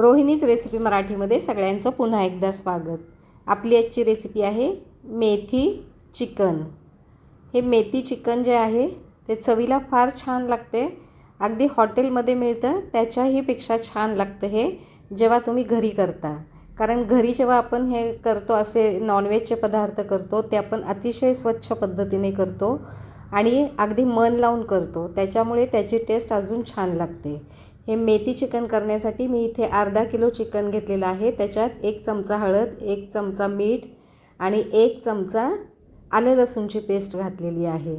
रोहिणीच recipe मराठीमध्ये सगळ्यांचं पुन्हा एकदा स्वागत. आपली आजची रेसिपी आहे मेथी चिकन. हे मेथी चिकन जे आहे ते चवीला फार छान लागते. अगदी हॉटेलमध्ये मिळतं त्याच्याही पेक्षा छान लागतं हे जेव्हा तुम्ही घरी करता. कारण घरी जेव्हा आपण हे करतो असे नॉनव्हेजचे पदार्थ करतो ते आपण अतिशय स्वच्छ पद्धतीने करतो आणि अगदी मन लावून करतो. त्याच्यामुळे त्याची टेस्ट अजून छान लागते. हे मेथी चिकन करण्यासाठी मी इथे अर्धा किलो चिकन घेतलेलं आहे. त्याच्यात एक चमचा हळद एक चमचा मीठ आणि एक चमचा आलं लसूणची पेस्ट घातलेली आहे.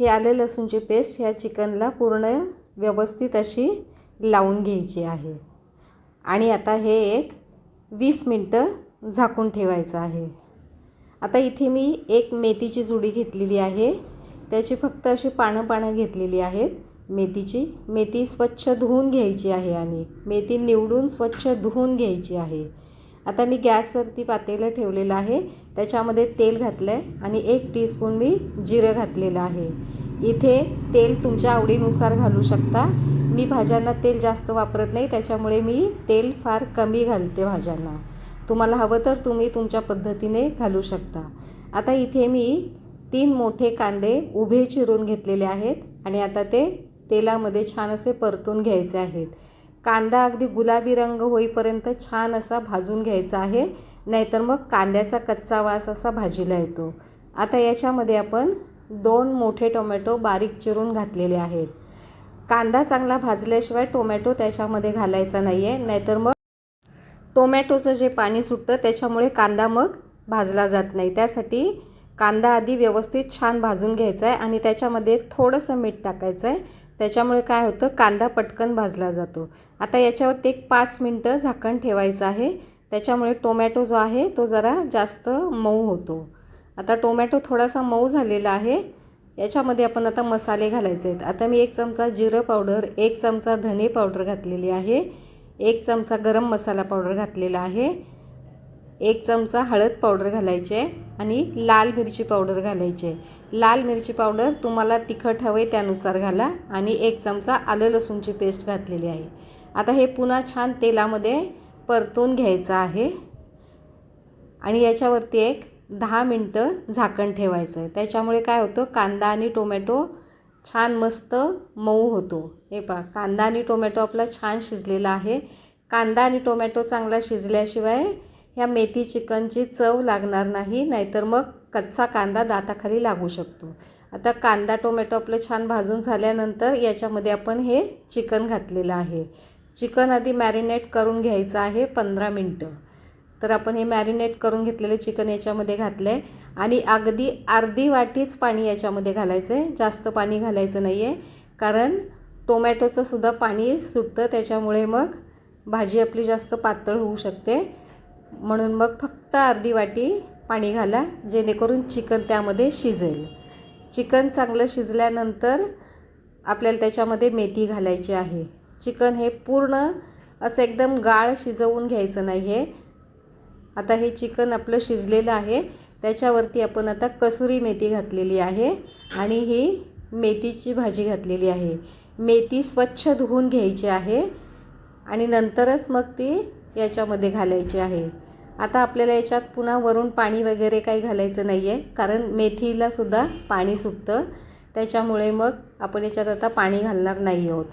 ही आलं लसूणची पेस्ट ह्या चिकनला पूर्ण व्यवस्थित अशी लावून घ्यायची आहे. आणि आता हे एक वीस मिनटं झाकून ठेवायचं आहे. आता इथे मी एक मेथीची जुडी घेतलेली आहे. त्याची फक्त अशी पानं पानं घेतलेली आहेत. मेथीची मेथी स्वच्छ धुवून घ्यायची आहे आणि मेथी निवडून स्वच्छ धुवून घ्यायची आहे. आता मी गॅसवरती पातेलं ठेवलेलं आहे. त्याच्यामध्ये तेल घातलं आहे आणि एक टीस्पून मी जिरं घातलेलं आहे. इथे तेल तुमच्या आवडीनुसार घालू शकता. मी भाज्यांना तेल जास्त वापरत नाही त्याच्यामुळे मी तेल फार कमी घालते भाज्यांना. तुम्हाला हवं तर तुम्ही तुमच्या पद्धतीने घालू शकता. आता इथे मी तीन मोठे कांदे उभे चिरून घेतलेले आहेत आणि आता ते तेलामध्ये छान असे परतून घ्यायचे आहेत. कांदा अगदी गुलाबी रंग होईपर्यंत छान असा भाजून घ्यायचा आहे. नाहीतर मग कांद्याचा कच्चा वास असा भाजीला येतो. आता याच्यामध्ये आपण दोन मोठे टोमॅटो बारीक चिरून घातलेले आहेत. कांदा चांगला भाजल्याशिवाय टोमॅटो त्याच्यामध्ये घालायचा नाही आहे नाहीतर मग टोमॅटोचं जे पाणी सुटतं त्याच्यामुळे कांदा मग भाजला जात नाही. त्यासाठी कांदा आधी व्यवस्थित छान भाजून घ्यायचा आहे आणि त्याच्यामध्ये थोडंसं मीठ टाकायचं आहे त्याच्यामुळे काय होतं? कांदा पटकन भाजला जातो. आता याच्यावरती एक पाच मिनटं झाकण ठेवायचं आहे. त्याच्यामुळे टोमॅटो जो आहे तो जरा जास्त मऊ होतो. आता टोमॅटो थोडासा मऊ झालेला आहे. याच्यामध्ये आपण आता मसाले घालायचे आहेत. आता मी एक चमचा जिरं पावडर एक चमचा धने पावडर घातलेली आहे. एक चमचा गरम मसाला पावडर घातलेला आहे. एक चमचा हळद पावडर घालायचे आणि लाल मिरची पावडर घालायचे. लाल मिरची पावडर तुम्हाला तिखट हवे त्यानुसार घाला आणि एक चमचा आलं लसूणची पेस्ट घातलेली आहे. आता हे पुन्हा छान तेलामध्ये परतून घ्यायचं आहे. आणि याच्यावरती एक दहा मिनटं झाकण ठेवायचं आहे. त्याच्यामुळे काय होतं कांदा आणि टोमॅटो छान मस्त मऊ होतो. हे पहा कांदा आणि टोमॅटो आपला छान शिजलेला आहे. कांदा आणि टोमॅटो चांगला शिजल्याशिवाय ह्या मेथी चिकनची चव लागणार नाही नाहीतर मग कच्चा कांदा दाताखाली लागू शकतो. आता कांदा टोमॅटो आपलं छान भाजून झाल्यानंतर याच्यामध्ये आपण हे चिकन घातलेलं आहे. चिकन आधी मॅरिनेट करून घ्यायचं आहे पंधरा मिनटं. तर आपण हे मॅरिनेट करून घेतलेले चिकन याच्यामध्ये घातलं आहे आणि अगदी अर्धी वाटीच पाणी याच्यामध्ये घालायचं आहे जास्त पाणी घालायचं नाही आहे कारण टोमॅटोचंसुद्धा पाणी सुटतं त्याच्यामुळे मग भाजी आपली जास्त पातळ होऊ शकते. म्हणून मग फक्त अर्धी वाटी पाणी घाला जेणेकरून चिकन त्यामध्ये शिजेल. चिकन चांगलं शिजल्यानंतर आपल्याला त्याच्यामध्ये मेथी घालायची आहे. चिकन हे पूर्ण असं एकदम गाळ शिजवून घ्यायचं नाही आहे आता हे चिकन आपलं शिजलेलं आहे. त्याच्यावरती आपण आता कसुरी मेथी घातलेली आहे आणि ही मेथीची भाजी घातलेली आहे. मेथी स्वच्छ धुवून घ्यायची आहे आणि नंतरच मग ती याच्यामध्ये घालायची आहे. आता आपल्याला याच्यात पुन्हा वरून पाणी वगैरे काही घालायचं नाही आहे कारण मेथीलासुद्धा पाणी सुटतं. त्याच्यामुळे मग आपण याच्यात आता पाणी घालणार नाही आहोत.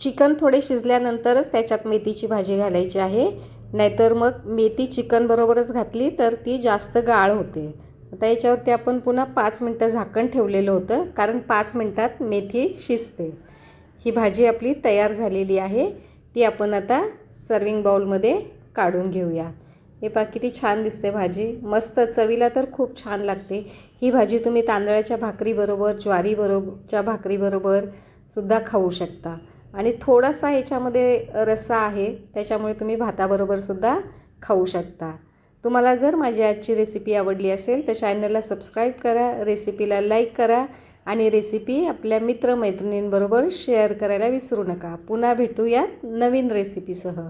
चिकन थोडे शिजल्यानंतरच त्याच्यात मेथीची भाजी घालायची आहे. नाहीतर मग मेथी चिकनबरोबरच घातली तर ती जास्त गाळ होते. आता याच्यावरती आपण पुन्हा पाच मिनटं झाकण ठेवलेलं होतं कारण पाच मिनटात मेथी शिजते. ही भाजी आपली तयार झालेली आहे. ती आपण आता सर्विंग बाऊलमध्ये काढून घेऊया. हे पा किती छान दिसते भाजी. मस्त चवीला तर खूप छान लागते. ही भाजी तुम्ही तांदळाच्या भाकरीबरोबर ज्वारीबरोबरच्या भाकरीबरोबर सुद्धा खाऊ शकता. आणि थोडासा याच्यामध्ये रस्सा आहे त्याच्यामुळे तुम्ही भाताबरोबरसुद्धा खाऊ शकता. तुम्हाला जर माझी आजची रेसिपी आवडली असेल तर चॅनलला सबस्क्राईब करा रेसिपीला लाईक करा. आणि रेसिपी आपल्या मित्रमैत्रिणींबरोबर शेअर करायला विसरू नका. पुन्हा भेटूयात नवीन रेसिपीसह